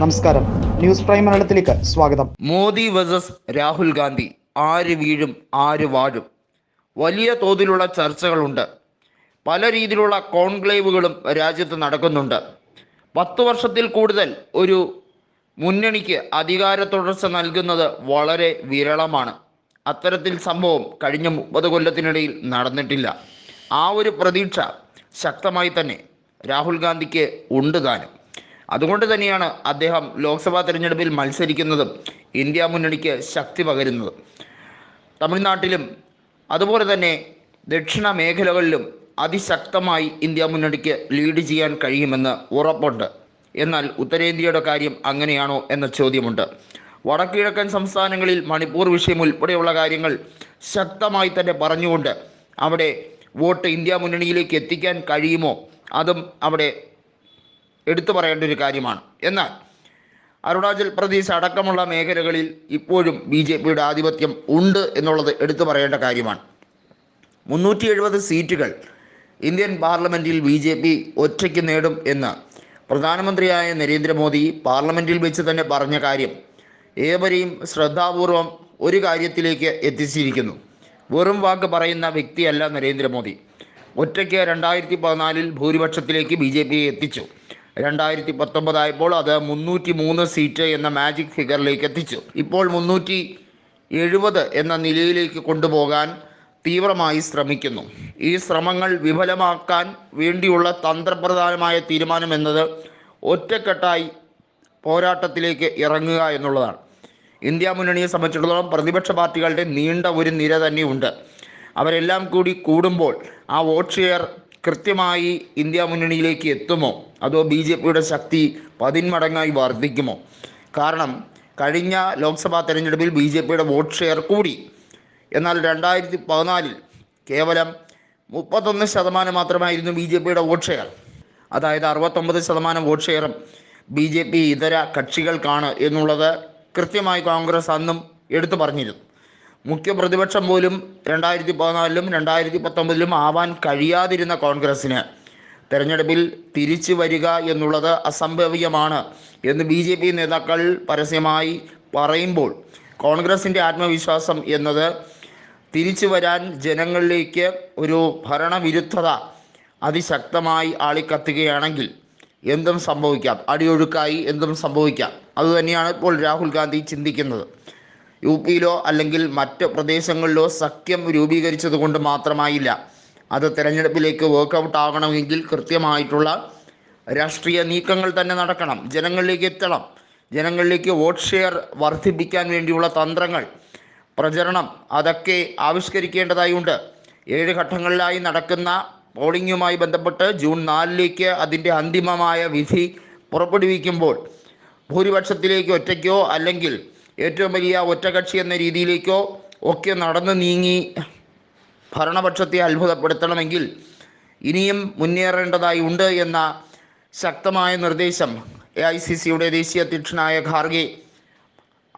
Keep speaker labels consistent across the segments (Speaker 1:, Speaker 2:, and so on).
Speaker 1: നമസ്കാരം. News prime മലയാളത്തിലേക്ക് സ്വാഗതം.
Speaker 2: മോദി വേഴ്സസ് രാഹുൽ ഗാന്ധി ആര് വീഴും ആര് വാഴും? വലിയ തോതിലുള്ള ചർച്ചകളുണ്ട്. പല രീതിയിലുള്ള കോൺക്ലേവുകളും രാജ്യത്ത് നടക്കുന്നുണ്ട്. പത്ത് വർഷത്തിൽ കൂടുതൽ ഒരു മുന്നണിക്ക് അധികാര തുടർച്ച നൽകുന്നത് വളരെ വിരളമാണ്. അത്തരത്തിൽ സംഭവം കഴിഞ്ഞ മുപ്പത് കൊല്ലത്തിനിടയിൽ നടന്നിട്ടില്ല. ആ ഒരു പ്രതീക്ഷ ശക്തമായി തന്നെ രാഹുൽ ഗാന്ധിക്ക് ഉണ്ട് താനും. അതുകൊണ്ട് തന്നെയാണ് അദ്ദേഹം ലോക്സഭാ തെരഞ്ഞെടുപ്പിൽ മത്സരിക്കുന്നതും ഇന്ത്യ മുന്നണിക്ക് ശക്തി പകരുന്നതും. തമിഴ്നാട്ടിലും അതുപോലെ തന്നെ ദക്ഷിണ മേഖലകളിലും അതിശക്തമായി ഇന്ത്യ മുന്നണിക്ക് ലീഡ് ചെയ്യാൻ കഴിയുമെന്ന് ഉറപ്പുണ്ട്. എന്നാൽ ഉത്തരേന്ത്യയുടെ കാര്യം അങ്ങനെയാണോ എന്ന ചോദ്യമുണ്ട്. വടക്കിഴക്കൻ സംസ്ഥാനങ്ങളിൽ മണിപ്പൂർ വിഷയം ഉൾപ്പെടെയുള്ള കാര്യങ്ങൾ ശക്തമായി തന്നെ പറഞ്ഞുകൊണ്ട് അവിടെ വോട്ട് ഇന്ത്യ മുന്നണിയിലേക്ക് എത്തിക്കാൻ കഴിയുമോ? അതും അവിടെ എടുത്തു പറയേണ്ട ഒരു കാര്യമാണ്. എന്നാൽ അരുണാചൽ പ്രദേശ് അടക്കമുള്ള മേഖലകളിൽ ഇപ്പോഴും ബി ജെ പിയുടെ ആധിപത്യം ഉണ്ട് എന്നുള്ളത് എടുത്തു പറയേണ്ട കാര്യമാണ്. മുന്നൂറ്റി എഴുപത് സീറ്റുകൾ ഇന്ത്യൻ പാർലമെന്റിൽ ബി ജെ പി ഒറ്റയ്ക്ക് നേടും എന്ന് പ്രധാനമന്ത്രിയായ നരേന്ദ്രമോദി പാർലമെന്റിൽ വെച്ച് തന്നെ പറഞ്ഞ കാര്യം ഏവരെയും ശ്രദ്ധാപൂർവം ഒരു കാര്യത്തിലേക്ക് എത്തിച്ചിരിക്കുന്നു. വെറും വാക്ക് പറയുന്ന വ്യക്തിയല്ല നരേന്ദ്രമോദി. ഒറ്റയ്ക്ക് രണ്ടായിരത്തി പതിനാലിൽ ഭൂരിപക്ഷത്തിലേക്ക് ബി ജെ പിയെ എത്തിച്ചു. രണ്ടായിരത്തി പത്തൊമ്പതായപ്പോൾ അത് മുന്നൂറ്റി മൂന്ന് സീറ്റ് എന്ന മാജിക് ഫിഗറിലേക്ക് എത്തിച്ചു ഇപ്പോൾ മുന്നൂറ്റി എഴുപത് എന്ന നിലയിലേക്ക് കൊണ്ടുപോകാൻ തീവ്രമായി ശ്രമിക്കുന്നു. ഈ ശ്രമങ്ങൾ വിഫലമാക്കാൻ വേണ്ടിയുള്ള തന്ത്രപ്രധാനമായ തീരുമാനം എന്നത് ഒറ്റക്കെട്ടായി പോരാട്ടത്തിലേക്ക് ഇറങ്ങുക എന്നുള്ളതാണ്. ഇന്ത്യ മുന്നണിയെ സംബന്ധിച്ചിടത്തോളം പ്രതിപക്ഷ പാർട്ടികളുടെ നീണ്ട ഒരു നിര തന്നെയുണ്ട്. അവരെല്ലാം കൂടി കൂടുമ്പോൾ ആ വോട്ട് ഷെയർ കൃത്യമായി ഇന്ത്യ മുന്നണിയിലേക്ക് എത്തുമോ? അതോ ബി ജെ പിയുടെ ശക്തി പതിന്മടങ്ങായി വർദ്ധിക്കുമോ? കാരണം കഴിഞ്ഞ ലോക്സഭാ തെരഞ്ഞെടുപ്പിൽ ബി ജെ പിയുടെ വോട്ട് ഷെയർ കൂടി. എന്നാൽ രണ്ടായിരത്തി പതിനാലിൽ കേവലം മുപ്പത്തൊന്ന് ശതമാനം മാത്രമായിരുന്നു ബി ജെ പിയുടെ വോട്ട് ഷെയർ. അതായത് അറുപത്തൊമ്പത് ശതമാനം വോട്ട് ഷെയറും ബി ജെ പി ഇതര കക്ഷികൾക്കാണ് എന്നുള്ളത് കൃത്യമായി കോൺഗ്രസ് അന്നും എടുത്തു പറഞ്ഞിരുന്നു. മുഖ്യ പ്രതിപക്ഷം പോലും രണ്ടായിരത്തി പതിനാലിലും രണ്ടായിരത്തി പത്തൊമ്പതിലും ആവാൻ കഴിയാതിരുന്ന കോൺഗ്രസ്സിന് തെരഞ്ഞെടുപ്പിൽ തിരിച്ചു വരിക എന്നുള്ളത് അസംഭവ്യമാണ് എന്ന് ബി ജെ പി നേതാക്കൾ പരസ്യമായി പറയുമ്പോൾ കോൺഗ്രസിന്റെ ആത്മവിശ്വാസം എന്നത് തിരിച്ചു വരാൻ ജനങ്ങളിലേക്ക് ഒരു ഭരണവിരുദ്ധത അതിശക്തമായി ആളിക്കത്തുകയാണെങ്കിൽ എന്തും സംഭവിക്കാം. അടിയൊഴുക്കായി എന്തും സംഭവിക്കാം. അതുതന്നെയാണ് ഇപ്പോൾ രാഹുൽ ഗാന്ധി ചിന്തിക്കുന്നത്. യു പിയിലോ അല്ലെങ്കിൽ മറ്റ് പ്രദേശങ്ങളിലോ സഖ്യം രൂപീകരിച്ചത് കൊണ്ട് മാത്രമായില്ല. അത് തെരഞ്ഞെടുപ്പിലേക്ക് വർക്കൗട്ട് ആകണമെങ്കിൽ കൃത്യമായിട്ടുള്ള രാഷ്ട്രീയ നീക്കങ്ങൾ തന്നെ നടക്കണം. ജനങ്ങളിലേക്ക് എത്തണം. ജനങ്ങളിലേക്ക് വോട്ട് ഷെയർ വർദ്ധിപ്പിക്കാൻ വേണ്ടിയുള്ള തന്ത്രങ്ങൾ പ്രചരണം അതൊക്കെ ആവിഷ്കരിക്കേണ്ടതായുണ്ട്. ഏഴ് ഘട്ടങ്ങളിലായി നടക്കുന്ന പോളിംഗുമായി ബന്ധപ്പെട്ട് ജൂൺ നാലിലേക്ക് അതിന്റെ അന്തിമമായ വിധി പുറപ്പെടുവിക്കുമ്പോൾ ഭൂരിപക്ഷത്തിലേക്ക് ഒറ്റയ്ക്കോ അല്ലെങ്കിൽ ഏറ്റവും വലിയ ഒറ്റകക്ഷി എന്ന രീതിയിലേക്കോ ഒക്കെ നടന്നു നീങ്ങി ഭരണപക്ഷത്തെ അത്ഭുതപ്പെടുത്തണമെങ്കിൽ ഇനിയും മുന്നേറേണ്ടതായി ഉണ്ട് എന്ന ശക്തമായ നിർദ്ദേശം എ ഐ സി സിയുടെ ദേശീയ അധ്യക്ഷനായ ഖാർഗെ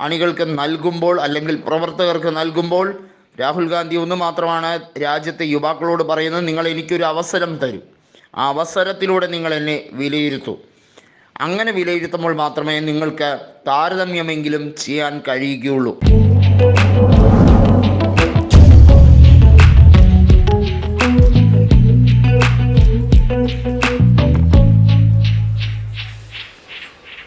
Speaker 2: അണികൾക്ക് നൽകുമ്പോൾ അല്ലെങ്കിൽ പ്രവർത്തകർക്ക് നൽകുമ്പോൾ രാഹുൽ ഗാന്ധി ഒന്ന് മാത്രമാണ് രാജ്യത്തെ യുവാക്കളോട് പറയുന്നത്. നിങ്ങൾ എനിക്കൊരു അവസരം തരൂ. ആ അവസരത്തിലൂടെ നിങ്ങൾ എന്നെ വിലയിരുത്തൂ. അങ്ങനെ വിലയിരുത്തുമ്പോൾ മാത്രമേ നിങ്ങൾക്ക് താരതമ്യമെങ്കിലും ചെയ്യാൻ കഴിയുകയുള്ളൂ.